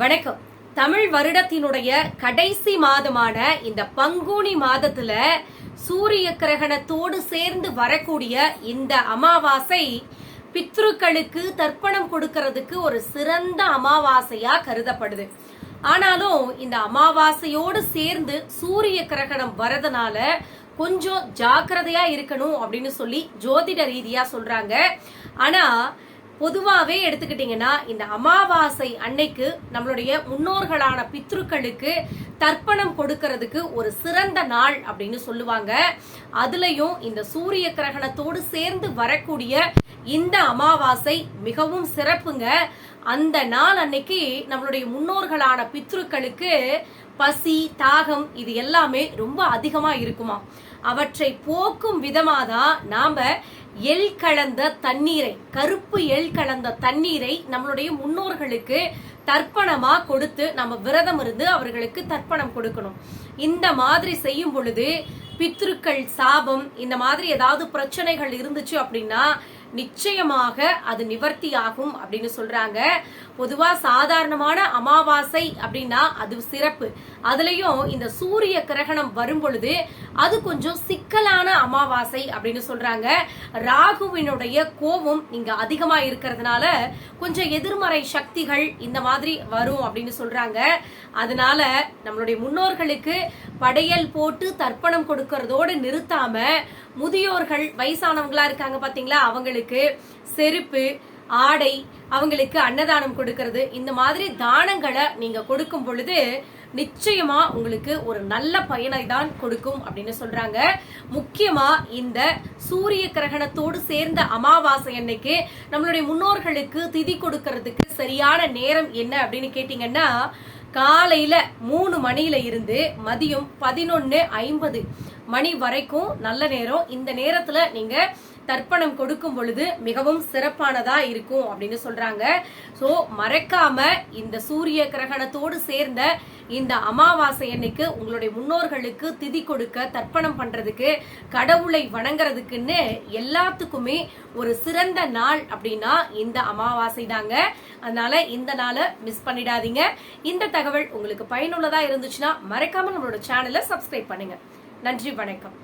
வணக்கம். தமிழ் வருடத்தினுடைய கடைசி மாதமான இந்த பங்குனி மாதத்துல சூரிய கிரகணத்தோடு சேர்ந்து வரக்கூடிய இந்த அமாவாசை பித்ருக்களுக்கு தர்ப்பணம் கொடுக்கறதுக்கு ஒரு சிறந்த அமாவாசையா கருதப்படுது. ஆனாலும் இந்த அமாவாசையோடு சேர்ந்து சூரிய கிரகணம் வரதுனால கொஞ்சம் ஜாக்கிரதையா இருக்கணும் அப்படின்னு சொல்லி ஜோதிட ரீதியா சொல்றாங்க. ஆனா பொதுவாகவே எடுத்துக்கிட்டீங்கன்னா இந்த அமாவாசை அன்னைக்கு நம்மளுடைய முன்னோர்களான பித்ருக்களுக்கு தர்ப்பணம் கொடுக்கறதுக்கு ஒரு சிறந்த நாள் அப்படின்னு சொல்லுவாங்க. அதுலயும் இந்த சூரிய கிரகணத்தோடு சேர்ந்து வரக்கூடிய இந்த அமாவாசை மிகவும் சிறப்புங்க. அந்த நாள் அன்னைக்கு நம்மளுடைய முன்னோர்களான பித்ருக்களுக்கு பசி தாகம் இது எல்லாமே ரொம்ப அதிகமா இருக்குமா அவற்றை போக்கும் விதமாதான் நாம எள் கலந்த தண்ணீரை கருப்பு எள் கலந்த தண்ணீரை நம்மளுடைய முன்னோர்களுக்கு தர்ப்பணமா கொடுத்து நம்ம விரதம் இருந்து அவர்களுக்கு தர்ப்பணம் கொடுக்கணும். இந்த மாதிரி செய்யும் பொழுது பித்ருக்கள் சாபம் இந்த மாதிரி ஏதாவது பிரச்சனைகள் இருந்துச்சு அப்படின்னா நிச்சயமாக அது நிவர்த்தி ஆகும் அப்படின்னு சொல்றாங்க. பொதுவா சாதாரணமான அமாவாசை அப்படின்னா அது சிறப்பு. அதுலயும் இந்த சூரிய கிரகணம் வரும் பொழுது அது கொஞ்சம் சிக்கலான அமாவாசை அப்படின்னு சொல்றாங்க. ராகுவினுடைய கோபம் இங்க அதிகமா இருக்கிறதுனால கொஞ்சம் எதிர்மறை சக்திகள் இந்த மாதிரி வரும் அப்படின்னு சொல்றாங்க. அதனால நம்மளுடைய முன்னோர்களுக்கு படையல் போட்டு தர்ப்பணம் கொடுக்கறதோடு நிறுத்தாம முதியோர்கள் வயசானவங்களா இருக்காங்க பாத்தீங்களா? அவங்களுக்கு செருப்பு ஆடை அவங்களுக்கு அன்னதானம் கொடுக்கறது. இந்த மாதிரி தானங்களை நீங்க கொடுக்கும் பொழுது நிச்சயமா உங்களுக்கு ஒரு நல்ல பயனை தான் கொடுக்கும் அப்படின்னு சொல்றாங்க. முக்கியமா இந்த சூரிய கிரகணத்தோடு சேர்ந்த அமாவாசை அன்னைக்கு நம்மளுடைய முன்னோர்களுக்கு திதி கொடுக்கறதுக்கு சரியான நேரம் என்ன அப்படின்னு கேட்டீங்கன்னா காலையில மூணு மணியில இருந்து மதியம் பதினொன்னு ஐம்பது மணி வரைக்கும் நல்ல நேரம். இந்த நேரத்துல நீங்க தர்ப்பணம் கொடுக்கும் பொழுது மிகவும் சிறப்பானதா இருக்கும் அப்படின்னு சொல்றாங்க. சோ மறக்காம இந்த சூரிய கிரகணத்தோடு சேர்ந்த இந்த அமாவாசை அன்னைக்கு உங்களுடைய முன்னோர்களுக்கு திதி கொடுக்க தர்ப்பணம் பண்றதுக்கு கடவுளை வணங்குறதுக்குன்னு எல்லாத்துக்குமே ஒரு சிறந்த நாள் அப்படின்னா இந்த அமாவாசை தாங்க. அதனால இந்த நாளை மிஸ் பண்ணிடாதீங்க. இந்த தகவல் உங்களுக்கு பயனுள்ளதா இருந்துச்சுன்னா மறக்காம நம்மளோட சேனலை சப்ஸ்கிரைப் பண்ணுங்க. நன்றி வணக்கம்.